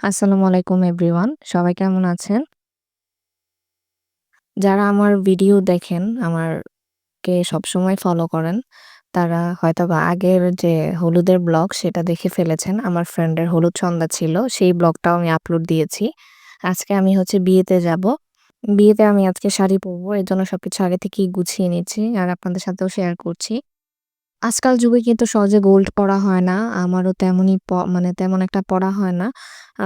আসসালামু আলাইকুম এভরিওয়ান। সবাই কেমন আছেন? যারা আমার ভিডিও দেখেন, আমার আমারকে সবসময় ফলো করেন, তারা হয়তো বা আগের যে হলুদের ব্লগ সেটা দেখে ফেলেছেন। আমার ফ্রেন্ডের হলুদ সন্ধ্যা ছিল। সেই ব্লগটাও আমি আপলোড দিয়েছি। আজকে আমি হচ্ছে বিয়েতে যাব। বিয়েতে আমি আজকে শাড়ি পরবো। এজন্য সবকিছু আগে থেকেই গুছিয়ে নিচ্ছি আর আপনাদের সাথেও শেয়ার করছি। আজকাল যুগে কিন্তু সহজে গোল্ড পরা হয় না। আমারও তেমনই প মানে তেমন একটা পরা হয় না।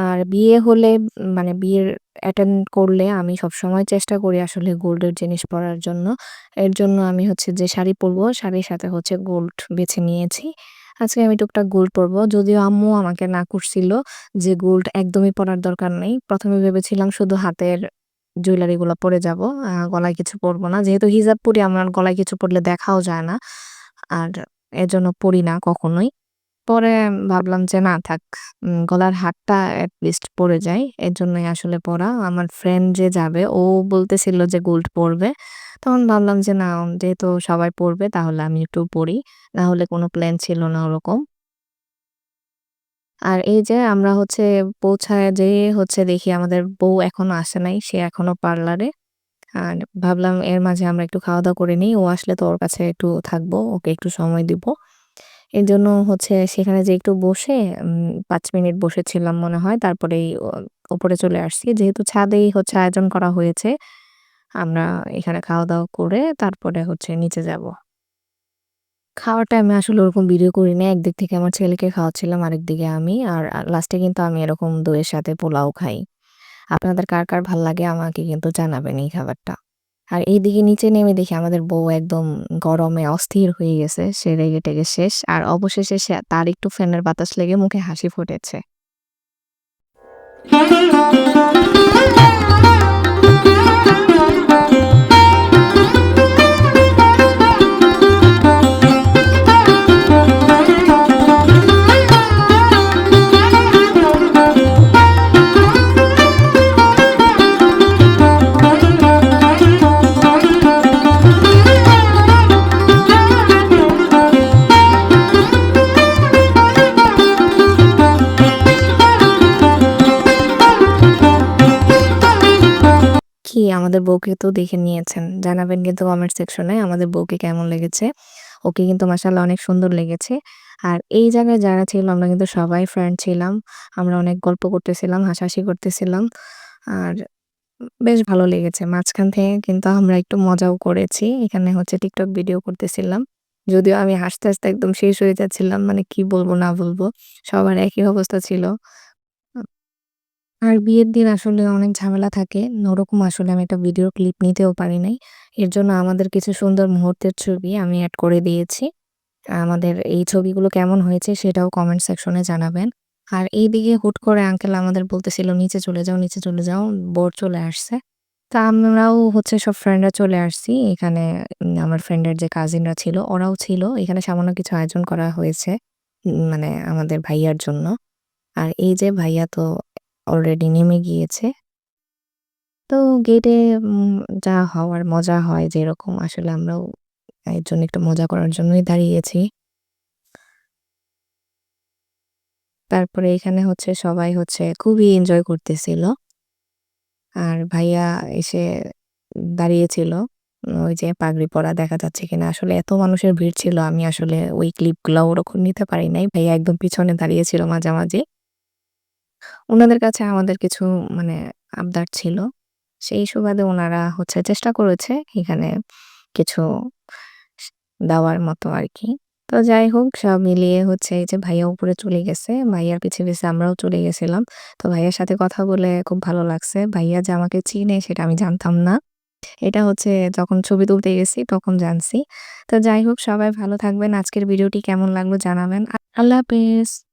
আর বিয়ে হলে মানে বিয়ের অ্যাটেন্ড করলে আমি সবসময় চেষ্টা করি আসলে গোল্ডের জিনিস পরার জন্য। এর জন্য আমি হচ্ছে যে শাড়ি পরবো, শাড়ির সাথে হচ্ছে গোল্ড বেছে নিয়েছি। আজকে আমি টুকটাক গোল্ড পরবো। যদিও আম্মু আমাকে না করছিল যে গোল্ড একদমই পরার দরকার নেই। ১ম এ ভেবেছিলাম শুধু হাতের জুয়েলারিগুলো পরে যাব। গলায় কিছু পরবো না। যেহেতু হিজাব পরি আমার গলায় কিছু পরলে দেখাও যায় না। আর এজন্য পড়ি না কখনোই। পরে ভাবলাম যে না থাক গলার হারটা এট লিস্ট পরে যাই। জন্যই আসলে পরা। আমার ফ্রেন্ড যে যাবে, ও বলতেছিল যে গোল্ড পরবে। তখন ভাবলাম যে না, যেহেতু সবাই পরবে তাহলে আমি একটু পরি। না হলে কোনো প্ল্যান ছিল না ওরকম। আর এই যে আমরা হচ্ছে পৌঁছায় যেয়ে হচ্ছে দেখি আমাদের বউ এখনও আসে নাই। সে এখনও পার্লারে। আর ভাবলাম এর মাঝে আমরা একটু খাওয়া-দাওয়া করে নিই। ও আসলে তো ওর কাছে একটু থাকব। ওকে একটু সময় দিব। এজন্য হচ্ছে সেখানে যেয়ে একটু বসে পাঁচ ৫ মিনিট বসেছিলাম মনে হয়। তারপরেই ওপরে চলে আসছি। যেহেতু ছাদেই হচ্ছে আয়োজন করা হয়েছে। আমরা এখানে খাওয়া-দাওয়া করে তারপরে হচ্ছে নিচে যাব। খাওয়ার টাইমে আসলে ওরকম ভিডিও করি না একদিক থেকে আমার ছেলেকে খাওয়াচ্ছিলাম, আরেকদিকে আমি। আর লাস্টে কিন্তু আমি এরকম দইয়ের সাথে পোলাও খাই। আপনাদের কার, কার ভালো লাগে আমাকে কিন্তু জানাবেন এই খাবারটা। আর এইদিকে নিচে নেমে দেখি আমাদের বউ একদম গরমে অস্থির হয়ে গেছে। সে রেগে-টেগে শেষ। আর অবশেষে সে তার একটু ফ্যানের বাতাস লেগে মুখে হাসি ফুটেছে। কি আমাদের বউকে তো দেখে নিয়েছেন। জানাবেন কিন্তু কমেন্ট সেকশনে আমাদের বউকে কেমন লেগেছে। ওকে কিন্তু মাশাআল্লাহ অনেক সুন্দর লেগেছে। আর এই জায়গায় যারা ছিল আমরা কিন্তু সবাই ফ্রেন্ড ছিলাম। আমরা অনেক গল্প করতেছিলাম, হাসাহাসি করতেছিলাম। আর বেশ ভালো লেগেছে। মাঝখান থেকে কিন্তু আমরা একটু মজাও করেছি। এখানে হচ্ছে টিকটক ভিডিও করতেছিলাম। যদিও আমি হাসতে, হাসতে একদম শেষ হয়ে যাচ্ছিলাম। মানে কি বলব না বলব। সবার একই অবস্থা ছিল। আর বিয়ের দিন আসলে অনেক ঝামেলা থাকে। ওরকম আসলে আমি একটা ভিডিও ক্লিপ নিতেও পারি নাই। এর জন্য আমাদের কিছু সুন্দর মুহূর্তের ছবি আমি অ্যাড করে দিয়েছি। আমাদের এই ছবিগুলো কেমন হয়েছে সেটাও কমেন্ট সেকশনে জানাবেন। আর এইদিকে হুট করে আঙ্কেল আমাদের বলতেছিল নিচে চলে যাও, নিচে চলে যাও। বর চলে আসছে। তা আমরাও হচ্ছে সব ফ্রেন্ডরা চলে আসছি। এখানে আমার ফ্রেন্ডের যে কাজিনরা ছিল ওরাও ছিল। এখানে সামান্য কিছু আয়োজন করা হয়েছে। মানে আমাদের ভাইয়ার জন্য। আর এই যে ভাইয়া তো অলরেডি নেমে গিয়েছে। তো গেটে যা হওয়ার মজা হয় যেরকম আসলে আমরাও এর জন্য একটু মজা করার জন্যই দাঁড়িয়েছি। তারপরে এখানে হচ্ছে সবাই হচ্ছে খুবই এনজয় করতেছিল। আর ভাইয়া এসে দাঁড়িয়েছিল। ওই যে পাগড়ি পরা দেখা যাচ্ছে কিনা। আসলে এত মানুষের ভিড় ছিল, আমি আসলে ওই ক্লিপগুলা ওরকম নিতে পারি নাই। ভাইয়া একদম পিছনে দাঁড়িয়েছিল মাঝামাঝি। উনাদের কাছে আমাদের কিছু মানে আবদার ছিল। সেই সুবাদে ওনারা হচ্ছে চেষ্টা করেছে এখানে কিছু দেওয়ার মতো আর কি তো যাই হোক সব মিলিয়ে হচ্ছে এই যে ভাইয়া উপরে চলে গেছে। ভাইয়ার পিছে, পিছে আমরাও চলে গেছিলাম। তো ভাইয়ার সাথে কথা বলে খুব ভালো লাগছে। ভাইয়া যে আমাকে চিনে সেটা আমি জানতাম না। এটা হচ্ছে যখন ছবি তুলতে গেছি তখন জানছি। তো যাই হোক সবাই ভালো থাকবেন। আজকের ভিডিওটি কেমন লাগল জানাবেন। আল্লাহ হাফেজ।